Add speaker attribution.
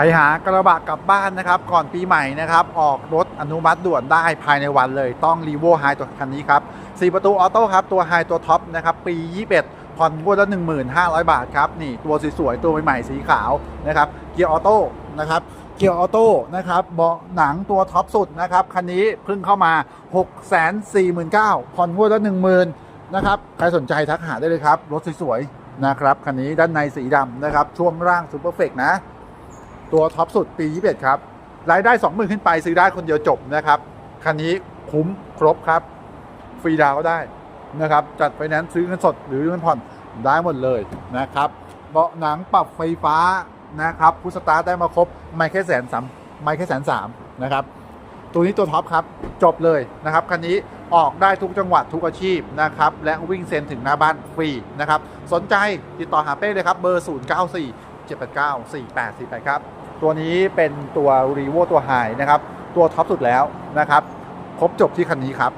Speaker 1: รหากระบะกลับบ้านนะครับ ก่อนปีใหม่นะครับ ออกรถอนุมัติด่วนได้ภายในวันเลยต้องรีโวไฮตัวคันนี้ครับ4ประตูออโต้ครับ ตัวไฮตัวท็อปนะครับ ปี 21 ผ่อนงวดละ 1,500 บาทครับ นี่ตัวสวยๆ ตัวใหม่ๆ สีขาวนะครับ เกียร์ออโต้นะครับเกียร์ออโต้นะครับเบาะหนังตัวท็อปสุดนะครับ คันนี้เพิ่งเข้ามา 649,000ผ่อนงวดละ10,000นะครับใครสนใจทักหาได้เลยครับรถสวยๆนะครับคันนี้ด้านในสีดำนะครับช่วงล่างซูเปอร์เฟกนะ ตัวท็อปสุดปี 21 ครับ รายได้ 20,000 ขึ้นไปซื้อได้คนเดียวจบนะครับ คันนี้คุ้มครบครับ ฟรีดาวก็ได้นะครับ จัดไฟแนนซ์ซื้อเงินสดหรือเงินผ่อนได้หมดเลยนะครับเบาะหนังปรับไฟฟ้านะครับพุทสตาร์ทได้มาครบ ไม่แค่แสนสามไม่แค่แสนสามนะครับ ตัวนี้ตัวท็อปครับ จบเลยนะครับ คันนี้ออกได้ทุกจังหวัดทุกอาชีพนะครับ และวิ่งเซ็นถึงหน้าบ้านฟรีนะครับ สนใจติดต่อหาเป้เลยครับ เบอร์ 0 9 4 7 8 9 4 8 4 8ครับ ตัวนี้เป็นตัวรีโวตัวไฮนะครับ ตัวท็อปสุดแล้วนะครับ ครบจบที่คันนี้ครับ